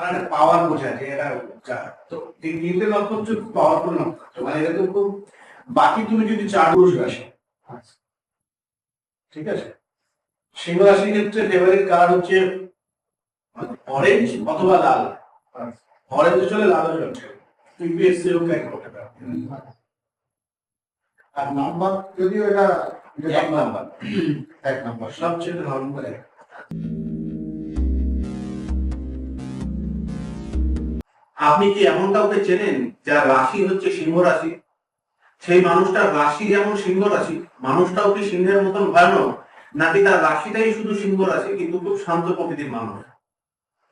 আর একটা পাওয়ার বোঝায় যে এরা যা- তো তিন তিনটে নক্ষত্র খুব পাওয়ারফুল নক্ষত্র। মানে এটা তো খুব বাকি তুমি যদি চার পুরুষ রাশি ঠিক আছে? সিংহ রাশির ক্ষেত্রে ফেভারিট কালার হচ্ছে অরেঞ্জ অথবা লাল। অরেঞ্জ চলে লাল চলছে ইউপিএসসি হোক এক করতে পারে। আর নাম্বার যদিও এটা এক নাম্বার এক নাম্বার সবচেয়ে নর্মাল এক। আপনি কি এমন কাউকে চেনেন যার রাশি হচ্ছে সিংহ রাশি? সেই মানুষটার রাশি যেমন সিংহ রাশি, মানুষটাও কি সিংহের মতন ভয়ানক? নাকি তার রাশিটাই শুধু সিংহ রাশি, কিন্তু খুব শান্ত প্রকৃতির মানুষ?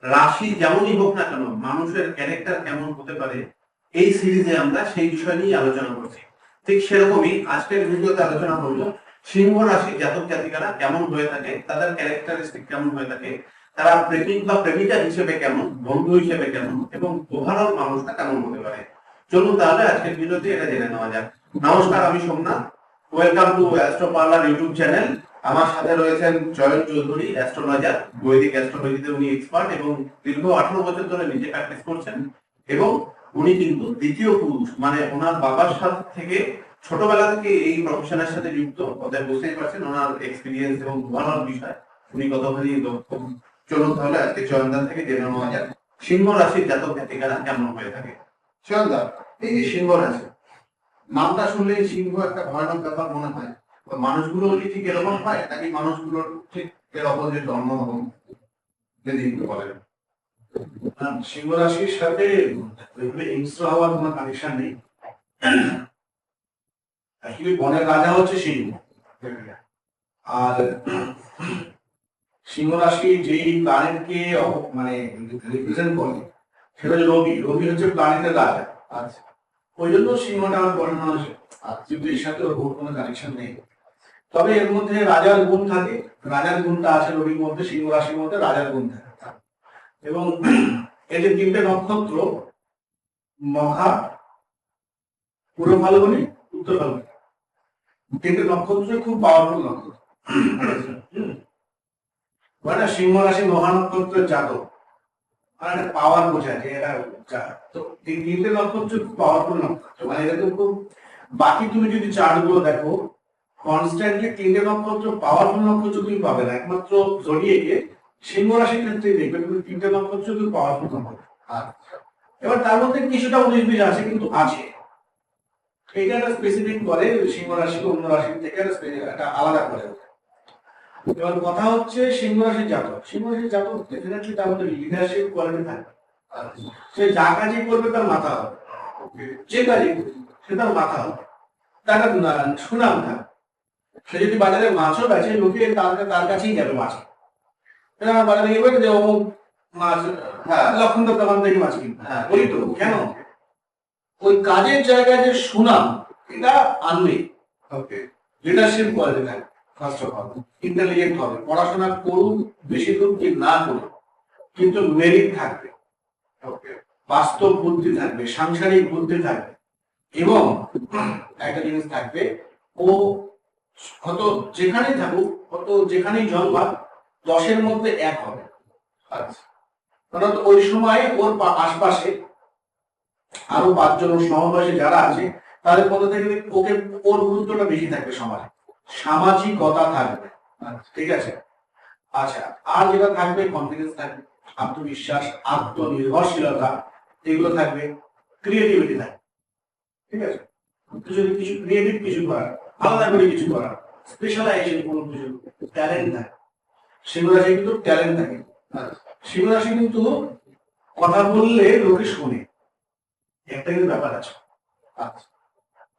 রাশি যেমনই হোক না কেন, মানুষের ক্যারেক্টার কেমন হতে পারে। এই সিরিজে আমরা সেই বিষয় নিয়ে আলোচনা করছি। ঠিক সেরকমই আজকের ভিডিওতে আলোচনা করব, সিংহ রাশি জাতক জাতিকারা কেমন হয়ে থাকে, তাদের ক্যারেক্টারিস্টিক কেমন হয়ে থাকে তারা প্রেমিক বা প্রেমিকা হিসেবে কেমন? বন্ধু হিসেবে কেমন? এবং ওভারঅল মানুষটা কেমন হতে পারে চলুন তাহলে আজকের ভিডিওতে এটা জেনে নেওয়া যাক। নমস্কার, আমি Somnath welcome to astro parlour YouTube channel আমার সাথে রয়েছেন জয়ন চৌধুরী অ্যাস্ট্রোলজার বৈদিক অ্যাস্ট্রোলজিতে উনি এক্সপার্ট এবং দীর্ঘ আঠারো বছর ধরে নিজে প্র্যাকটিস করছেন এবং উনি কিন্তু দ্বিতীয় পুরুষ। মানে ওনার বাবার সাথে থেকে ছোটবেলা থেকে এই প্রফেশনের সাথে যুক্ত। ওদের বুঝতেই পারছেন ওনার এক্সপিরিয়েন্স এবং ওভারঅল বিষয়। উনি কতখানি দক্ষ। চলুন তাহলে আজকে জয়ন্দার থেকে জেনে নেওয়া যাক। সিংহ রাশির জাতক জাতিকারা কেমন হয়ে থাকে? সন্ধ্যা এই যে সিংহ রাশি, নামটা শুনলে সিংহ একটা ভয়ানক ব্যাপার মনে হয়। মানুষগুলো কি ঠিক এরকম হয়, নাকি মানুষগুলোর ঠিক এর অপোজিট জন্ম যদি বলেন। সিংহ রাশির সাথে হিংস্র হওয়ার কোনো কানেকশন নেই। বনের রাজা হচ্ছে সিংহ। আর সিংহ রাশি যেই প্ল্যানেটকে মানে রিপ্রেজেন্ট করে সেটা হচ্ছে রবি। রবি হচ্ছে প্ল্যানেটের রাজা। আচ্ছা। ওই জন্য সিংহটা আমার বর্ণনা আচ্ছা। কিন্তু এর সাথে ওর কোনো কানেকশন নেই। তবে এর মধ্যে রাজার গুণ থাকে। রাজার গুণটা আছে রবির মধ্যে সিংহ রাশির মধ্যে রাজার গুণ থাকে। এবং এই যে তিনটে নক্ষত্র মহা পুরো ভালো ফাল্গুনি উত্তর ফাল্গুনি। তিনটে নক্ষত্র খুব পাওয়ারফুল নক্ষত্র। মানে সিংহ রাশি মহা নক্ষত্রের জাতক। আর একটা পাওয়ার বোঝায় যে এরা তো তিন- তিনটে নক্ষত্র খুব পাওয়ারফুল নক্ষত্র। মানে এটা তো খুব বাকি তুমি যদি চার্টগুলো দেখো কনস্ট্যান্টলি তিনটে নক্ষত্র পাওয়ারফুল নক্ষত্র তুমি পাবে না। একমাত্র জড়িয়ে সিংহ রাশির ক্ষেত্রে দেখবে তুমি তিনটে নক্ষত্র খুব পাওয়ারফুল নক্ষত্র। এবার তার মধ্যে কিছুটা উনিশ বিশ আছে, কিন্তু আছে। এটা একটা স্পেসিফিক করে, সিংহ রাশি অন্য রাশি থেকে একটা আলাদা করে। এবার কথা হচ্ছে সিংহ রাশির জাতক সিংহ রাশির জাতক ডেফিনেটলি তার মধ্যে লিডারশিপ কোয়ালিটি থাকে আচ্ছা সে যা কাজই করবে তার মাথা হবে। যে কাজই সে তার মাথা হবে। তার সুনাম থাকে। সে যদি বাজারে মাছও বেচে লোকে তার তার কাছেই যাবে মাছ। আমার বাজারে গিয়ে বলে যে অমুক মাছ হ্যাঁ লক্ষণদার দোকান থেকে মাছ কিনবে। হ্যাঁ বলি তো কেন? ওই কাজের জায়গায় যে সুনাম এটা আনবে। ওকে লিডারশিপ কোয়ালিটি থাকে ফার্স্ট অফ অল ইন্টেলিজেন্ট হবে, পড়াশোনা করুন, বেশি দূর কি না করুন, কিন্তু মেরিট থাকবে বাস্তব বুদ্ধি থাকবে, সাংসারিক বুদ্ধি থাকবে, এবং একটা জিনিস থাকবে, ও কত যেখানেই থাকুক কত যেখানেই জন্মাক দশের মধ্যে এক হবে। আচ্ছা। কারণ ওই সময় ওর আশপাশে আরও পাঁচজন সহবাসী যারা আছে, তাদের মধ্যে থেকে ওকে ওর গুরুত্বটা বেশি থাকবে সমাজে। সামাজিকতা থাকবে। ঠিক আছে? আচ্ছা আর যেটা থাকবে কনফিডেন্স থাকবে, আত্মবিশ্বাস, আত্মনির্ভরশীলতা, এগুলো থাকবে ক্রিয়েটিভিটি থাকবে। ঠিক আছে? কিছু কিছু ক্রিয়েটিভ কিছু করার কিছু করার কোনো কিছু ট্যালেন্ট সেগুলো কিন্তু ট্যালেন্ট থাকে। সিংহরাশি কিন্তু কথা বললে লোকে শোনে। একটা কিন্তু ব্যাপার আছে। আচ্ছা।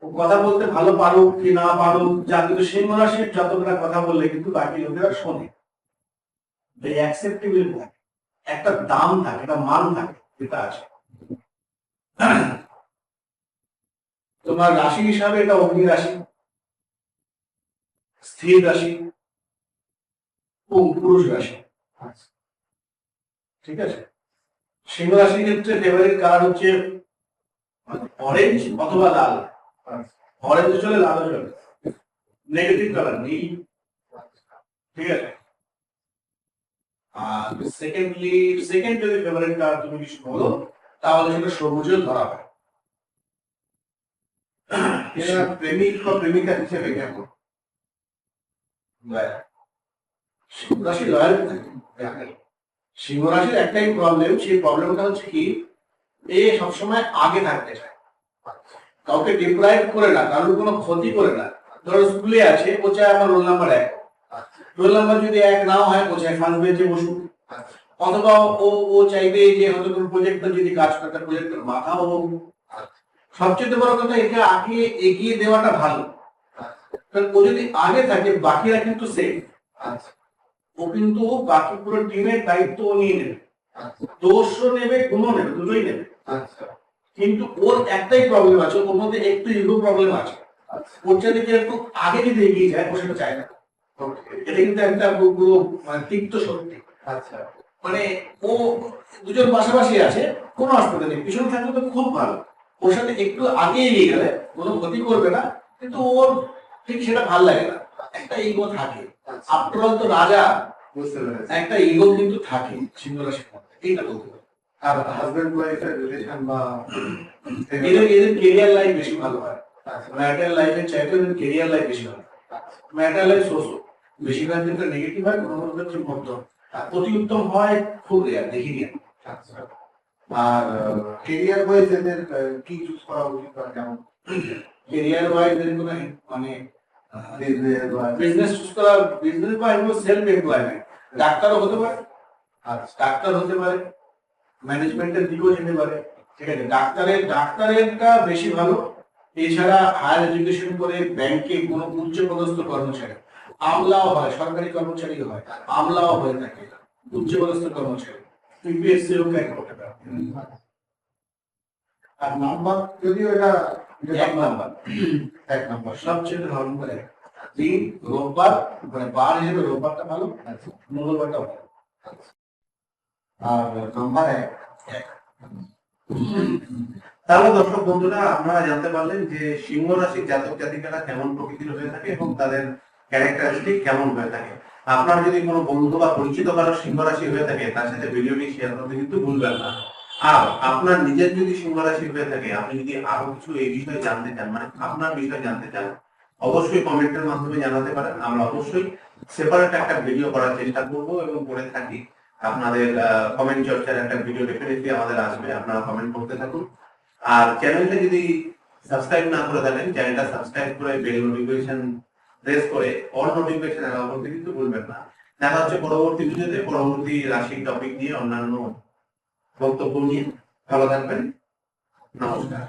কথা বলতে ভালো পারুক কি না পারুক, যা কিন্তু সিংহরাশির যতটা কথা বললে কিন্তু বাকি লোকেরা শোনে। অ্যাকসেপ্টেবল থাকে একটা দাম থাকে, একটা মান থাকে যেটা আছে। তোমার রাশি হিসাবে এটা অগ্নি রাশি, স্থির রাশি পুরুষ রাশি। ঠিক আছে? সিংহ রাশির ক্ষেত্রে ফেভারিট কালার হচ্ছে অরেঞ্জ অথবা লাল। অরেঞ্জ চলে লাল চলে। নেগেটিভ কালার ঠিক আছে? আর সেকেন্ডলি সেকেন্ড যদি ফেভারিট কালার তুমি কিছু বলো, তাহলে ধরা হয়। প্রেমিক বা প্রেমিকা হিসেবে কেমন? রাশি লয়াল সিংহ একটাই প্রবলেম সেই প্রবলেমটা হচ্ছে কি, এ সবসময় আগে থাকতে চায়। কাউকে ডিপ্রাইভ করে না কারোর কোনো ক্ষতি করে না। ধরো স্কুলে আছে ও চায় আমার রোল নাম্বার এক। রোল নাম্বার যদি এক নাও হয় ও চায় ফার্স্ট বেঞ্চে বসুক। অথবা ও ও চাইবে যে হয়তো কোনো প্রজেক্টর যদি কাজ করে, তার প্রজেক্টর মাথা হোক সবচেয়ে বড় কথা, একে আগে এগিয়ে দেওয়াটা ভালো। কারণ ও যদি আগে থাকে, বাকিরা কিন্তু সেফ ও কিন্তু বাকি পুরো টিমের দায়িত্ব নিয়ে নেবে। দোষও নেবে, গুণও নেবে, দুটোই নেবে। কিন্তু ওর একটাই প্রবলেম আছে ওর মধ্যে একটু ইগো প্রবলেম আছে। ওর যদি কেউ একটু আগে যদি এগিয়ে যায় ও সেটা চায় না। এটা কিন্তু একটা পুরো- মানে তিক্ত সত্যি। আচ্ছা। মানে ও দুজন পাশাপাশি আছে কোনো অসুবিধা নেই। পিছনে থাকলে তো খুব ভালো। ওর সাথে একটু আগে এগিয়ে গেলে কোনো ক্ষতি করবে না কিন্তু ওর ঠিক সেটা ভালো লাগে না। একটা ইগো থাকে। আফটার অল তো রাজা বুঝতে পেরেছি। একটা ইগো কিন্তু থাকে সিংহ রাশির মধ্যে। এইটা বলতে পারি। আর হাজবেন্ড ওয়াইফের রিলেশন বা এদের এদের কেরিয়ার লাইফ বেশি ভালো হয়। ম্যাটার লাইফের চাইতে এদের কেরিয়ার লাইফ বেশি ভালো ম্যাটার লাইফ সোসো বেশিরভাগ ক্ষেত্রে নেগেটিভ হয় কোনো কোনো ক্ষেত্রে মধ্যম অতি উত্তম হয় খুব রেয়ার দেখিনি আমি। আর কেরিয়ার ওয়াইজ এদের কি চুজ করা উচিত বা কেমন? কেরিয়ার ওয়াইজ এর কোনো মানে বিজনেস চুজ করা বিজনেস বা সেলফ এমপ্লয়মেন্ট ডাক্তারও হতে পারে। আর ডাক্তার হতে পারে। ম্যানেজমেন্টের দিকেও যেতে পারে। ঠিক আছে ডাক্তারের ডাক্তারেরটা বেশি ভালো। এছাড়া হায়ার এডুকেশন করে ব্যাংকে কোনো উচ্চ পদস্থ কর্মচারী আমলাও হয় সরকারি কর্মচারী হয় আমলাও হয়ে থাকে উচ্চ পদস্থ কর্মচারী। ইউপিএসসি হোক এক আর নাম্বার? যদিও এটা এক নাম্বার। এক নাম্বার। সবচেয়ে ভালো করে দিন রোববার মানে বার হিসেবে রোববারটা ভালো মঙ্গলবারটা ভালো। তাহলে দর্শক বন্ধুরা, আপনারা জানতে পারলেন যে সিংহ রাশির জাতক জাতিকারা কেমন প্রকৃতির হয়ে থাকে এবং তাদের ক্যারেক্টারিস্টিক কেমন হয়ে থাকে। আপনার যদি কোনো বন্ধু বা পরিচিত কারও সিংহ রাশি হয়ে থাকে, তার সাথে ভিডিওটি শেয়ার করতে কিন্তু ভুলবেন না। আর আপনার নিজের যদি সিংহ রাশি হয়ে থাকে, আপনি যদি আরও কিছু এই বিষয়ে জানতে চান মানে আপনার বিষয়ে জানতে চান, অবশ্যই কমেন্টের মাধ্যমে জানাতে পারেন। আমরা অবশ্যই সেপারেট একটা ভিডিও করার চেষ্টা করব এবং করে থাকি। আপনাদের কমেন্ট চর্চার একটা ভিডিও ডেফিনেটলি আমাদের আসবে, আপনারা কমেন্ট করতে থাকুন। আর চ্যানেলটা যদি সাবস্ক্রাইব না করে থাকেন চ্যানেলটা সাবস্ক্রাইব করে বেল নোটিফিকেশন প্রেস করে অল নোটিফিকেশন অ্যালাউ করতে কিন্তু ভুলবেন না। দেখা হচ্ছে পরবর্তী ভিডিওতে পরবর্তী রাশির টপিক নিয়ে অন্যান্য বক্তব্য নিয়ে। ভালো থাকবেন। নমস্কার।